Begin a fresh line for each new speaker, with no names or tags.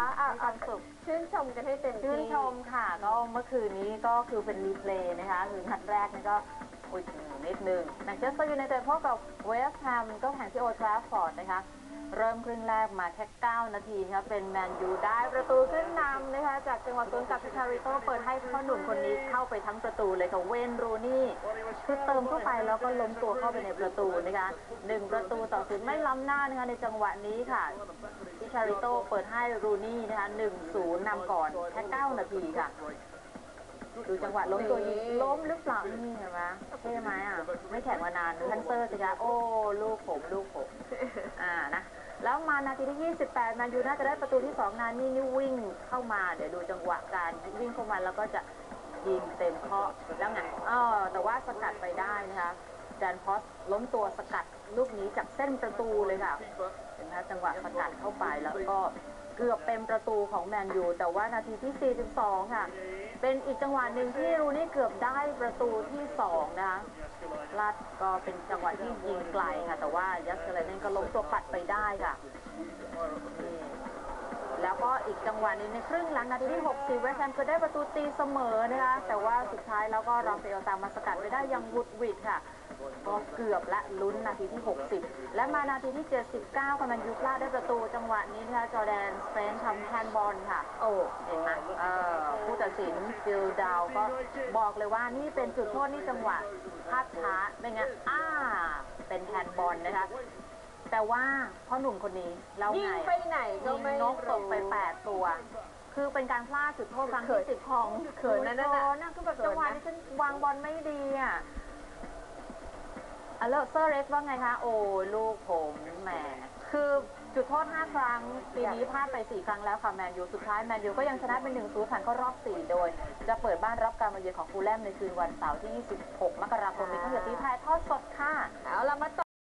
อะอะ
มีความสุข
ชื่นชมกันให้เต็มที่
ชื่นชมค่ะ ก็เมื่อคืนนี้ก็คือเป็นรีเพลย์นะคะ คือนัดแรกนี่ก็อุ้ยนิดนึงแมนเชสเตอร์ยูไนเต็ดพบกับเวสต์แฮมก็แข่งที่โอทราฟฟอร์ดนะคะ เริ่มครึ่งแรกมาแค่ 9 นาทีนะคะเป็นแมนยูได้ประตูขึ้นนำนะคะ จากจังหวะสวนกลับพิคาริโตเปิดให้พ่อหนุ่มคนนี้เข้าไปทั้งประตูเลยค่ะเวนรูนี่คือเติมเข้าไปแล้วก็ล้มตัวเข้าไปในประตูนะคะหนึ่งประตูต่อศูนย์ไม่ล้ำหน้านะคะในจังหวะนี้ค่ะ พิคาริโตเปิดให้รูนี่นะคะหนึ่งศูนย์นำก่อนแค่9นาทีค่ะ ดูจังหวะล้มตัวยิงล้มหรือเปล่านี่เห็นไหมเท่ไหมอะ ไม่แข่งมานานทันเซอร์สิคะโอ้ ลูกผมลูกผม อ่านะแล้วมานาทีที่ 28แมนยูน่าจะได้ประตูที่ 2 นานี่นี่วิ่งเข้ามา เดี๋ยวดูจังหวะการวิ่งเข้ามาแล้วก็จะยิงเต็มเคาะแล้วไงเออแต่ว่าสกัดไปได้นะคะ แดนพอสล้มตัวสกัดลูกนี้จากเส้นประตูเลยค่ะเห็นไหมจังหวะสกัดเข้าไปแล้วก็เกือบเป็นประตูของแมนยูแต่ว่านาทีที่ 42 ค่ะ เป็นอีกจังหวะหนึ่งที่รูนี่เกือบได้ประตูที่ 2 นะคะลาดก็เป็นจังหวะที่ยิงไกลค่ะ แต่ว่ายัสเซเลนนก็ล้มตัวปัดไปได้ค่ะ แล้วก็อีกจังหวะหนึงในครึ่งหลังนาทีที่ 60 เวสต์แฮมก็ได้ประตูตีเสมอนะคะ แต่ว่าสุดท้ายแล้วก็ราเอลตามมาสกัดไปได้อยังวุดวิดค่ะ ก็เกือบและลุ้นนาทีที่ 60 และมานาทีที่ 79กำลังยูพลาดได้ประตูจังหวะนี้นะคะจอร์แดนสเปนทำแฮนด์บอลค่ะ โอ้เห็นไหมเออผู้ตัดสินฟิลดาวก็บอกเลยว่านี่เป็นจุดโทษนี่จังหวะพลาดช้าเป็นไงอ่าเป็นแฮนด์บอลนะคะแต่ว่าพ่อหนุ่มคนนี้เล่า
ยิ
ไง
งไปไหนก็
ยิง
ไม่
นกต
รู้
กไป8ตัว คือเป็นการพลาดจุดโทษครั้งที่สิบของ
เขินนะนั่นน่ะ
โอ้นั่นคือแบบจังหวะที่ฉันวางบอลไม่ดีอะ อะแล้วเซอร์เร็กว่าไงคะ โอ้ลูกผมแหมคือจุดโทษ 5 ครั้ง ปีนี้พลาดไป 4 ครั้งแล้วค่ะแมนยูสุดท้ายแมนยูก็ยังชนะเป็น1 0ผ่านเข้ารอบ 4 โดย จะเปิดบ้านรับการมาเยือนของฟูลแลมในคืนวันเสาร์ที่ 26 มกราคมนี้ทั้งหมดที่ถ่ายทอดสดค่ะ
เอาละมา